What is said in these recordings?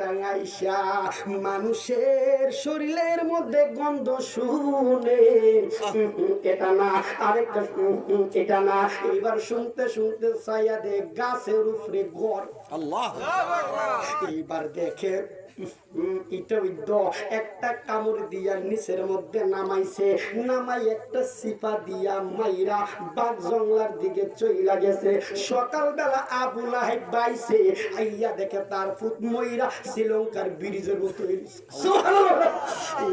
টাঙাইসা মানুষের শরীরের মধ্যে গন্ধ শুনে। এটা না আরেকটা এটা না। এবার শুনতে শুনতে ছায়া দে গাছের উপরে ঘর আল্লাহ। এইবার দেখে শ্রীলঙ্কার ব্রিজের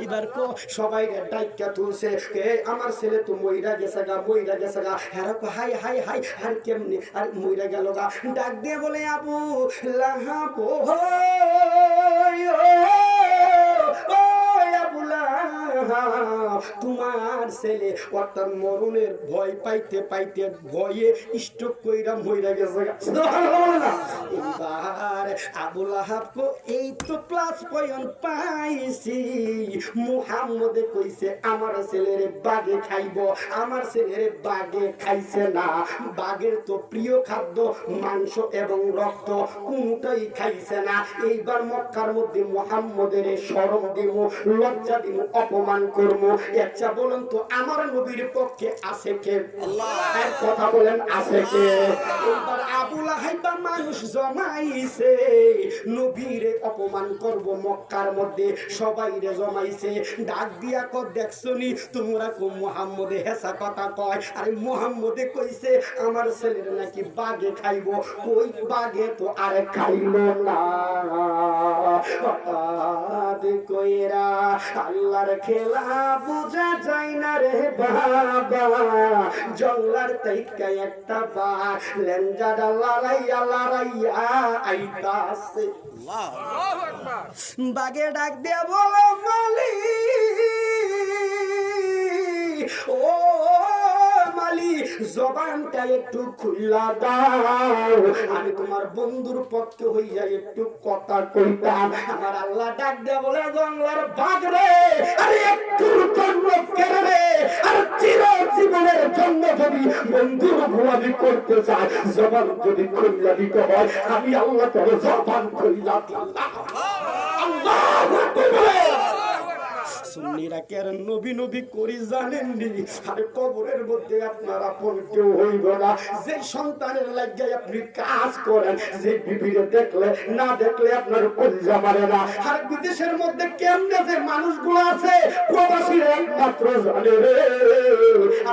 এইবার কো সবাই ডাইকা তুলছে। আমার ছেলে তো মইরা গেছে গা মইরা গেছে গা। হ্যাঁ হাই হাই হাই আর কেমনি? আর মইরা গেল গা। ডাক দিয়ে বলে আবু লাহাব ওই, ওই আবু লাহাব, তোমার ছেলে অর্থাৎ মরণের ভয় পাইতে পাইতে ভয়ে গেছে। এই তো প্লাস পাইছি। মুহাম্মদে কইছে, আমার ছেলের বাগে খাইব। আমার ছেলের বাগে খাইছে না। বাগের তো প্রিয় খাদ্য, মাংস এবং রক্ত, কোনটাই খাইছে না। এইবার মক্কার মধ্যে মুহাম্মদের শরম দিব লজ্জা দিব অপমান করব। আচ্ছা বলুন তো আমার নবীর পক্ষে আছে কে? এক কথা বলেন আছে কে? এইবার আবুল হাইবা মানুষ জমাইছে। নবীরে অপমান করব মক্কার মধ্যে সবাই রে জমাইছে। ডাক দিয়া কর দেখছনি তোমরা কো মোহাম্মদে হেসা কথা কয়। আরে মোহাম্মদে কইছে আমার ছেলের নাকি বাগে খাইবো। কই বাগে তো আরে খাইলো না। হঠাৎ কইরা আল্লাহর খেলা বুঝা যায় না রে বাবা। জঙ্গলার তাইকা একটা বা লেঞ্জাডা লড়াইয়া লড়াইয়া আইতাছে। বাগে ডাক দিয়ে বলো মালি ও জবানটা একটু খুল্লা দাও। আমি তোমার বন্ধুর পক্ষে হইয়া একটু কথা কইতাম। আমার আল্লাহ ডাক বলে বাঘ রে। আরে একটু জন্ম কেড়ে রে? আর চির জীবনের জন্য যদি বন্ধুর করতে চায়, জবান যদি খুল্লা দিতে হয়, আমি আল্লাহ তোর জবান খুল্লা দিলাম। আল্লাহু সুন্নিরা আর নবী নবী করি জানেননি? আর কবরের মধ্যে আপনার আপন কেউ হইব না। যে সন্তানের লাগিয়ে আপনি কাজ করেন, যে বিবিরে দেখলে, না দেখলে আপনার কলিজা মারে না। আর বিদেশের মধ্যে কেমনে যে মানুষগুলো আছে, প্রবাসীরা একমাত্র জানে রে।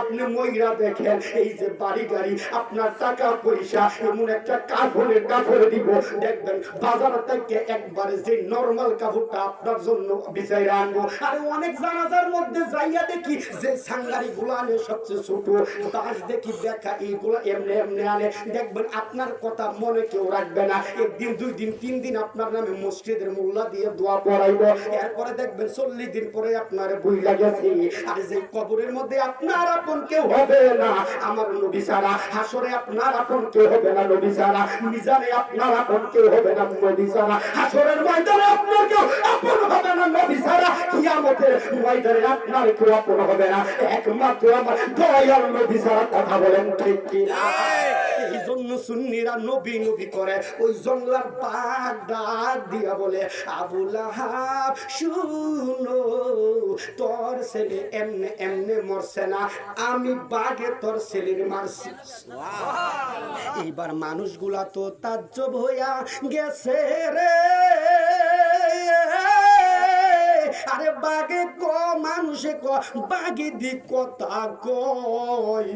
আপনি ময়রা দেখেন, এই যে বাড়ি গাড়ি, আপনার টাকা পয়সা, এমন একটা কাপড়ের কাপড় দিব। দেখবেন, বাজার থেকে একবারে যে নরমাল কাপড়টা আপনার জন্য বিচাই আনব। আর অনেক জানাজার মধ্যে যাইয়া দেখি যে সাংগারি গুলো আনে সবচেয়ে ছোট। দাস দেখি দেখা, এইগুলো এমনি এমনি আনে। দেখবেন, আপনার কথা মনে কেউ রাখবে না। একদিন, দুই দিন, তিন দিন আপনার নামে মসজিদের মোল্লা দিয়ে দোয়া পড়াইব। এরপরে দেখবেন, চল্লিশ দিন পরে আপনার বই লাগেছে আর যে কবরের মধ্যে আপনার আপন কেউ হবে না। আমার নবী সারা হাসরে আপনার আপন কেউ হবে না নবী সারা মিজানে আপনার আপন কেউ হবে না নবী সারা হাসরের ময়দানে আপনার কেউ আপন হবে না নবী সারা কিয়ামতের ময়দানে আপনার কেউ আপন হবে না। একমাত্র আমার দয়াল নবী সারা কথা বলেন ঠিক কি না এই জন্য সুন্নিরা নবী নবী করে ওই জঙ্গলার বাঘ ডাক দিয়া বলে আবুল আহাব শুনো তোর ছেলে এমনে এমনে মরছে না আমি বাঘে তোর ছেলের মারছি। এইবার মানুষগুলা তো তাজ্জব হইয়া গেছে রে। মানুষে ক, বাগে দি কথা কয়।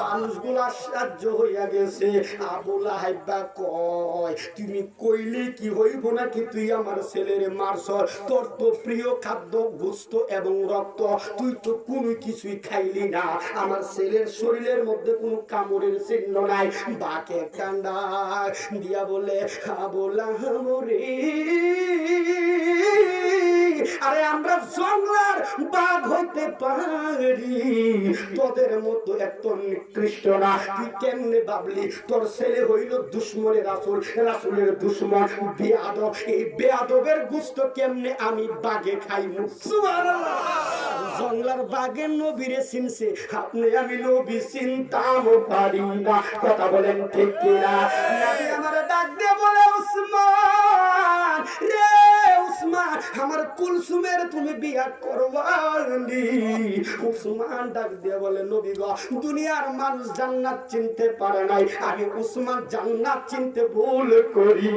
মানুষগুলা সাহায্য হইয়া গেছে আবুল হাইবা কয়, তুমি কইলে কি হইব নাকি তুই আমার ছেলের তোর তো প্রিয় খাদ্য, গোস্ত এবং রক্ত। তুই তো কোনো কিছুই খাইলি না। আমার ছেলের শরীরের মধ্যে কোনো কামড়ের চিহ্ন নাই। বাকে কান্দা দিয়া বলে আবুল আরে আমরা বাঘ হইতে পারি। তোদের মতো এত নিকৃষ্ট না। তুই কেমনে ভাবলি? তোর ছেলে হইল দুশ্মনের রাসুল। রাসুলের দুশ্মন বেয়াদব। এই বেয়াদবের গুস্ত কেমনে আমি বাঘে সুবহানাল্লাহ! জঙ্গলার বাঘের নবীরে চিনছে। আপনি আমি নবী চিনতাম পারি না। কথা বলেন ঠিক কিনা? আমার ডাক দিয়ে বলে উসমান আমার কুলসুমের তুমি বিয়া করবানি উসমান ডাক দিয়ে বলে, নবী গো, দুনিয়ার মানুষ জান্নাত চিনতে পারে নাই। আমি উসমান জান্নাত চিনতে ভুল করি।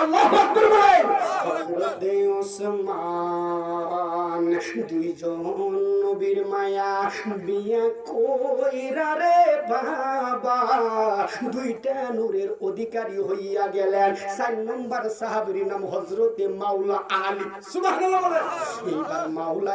আল্লাহু আকবার বলেন। হযরতে উসমান, দুইজন নবীর মায়া বিয়া কইরা রে বাবা। দুইটা নূরের অধিকারী হইয়া গেলেন। চার নম্বর সাহাবির নাম হজরতে মাওলা আলী। সুবাহ এইবার মাওলা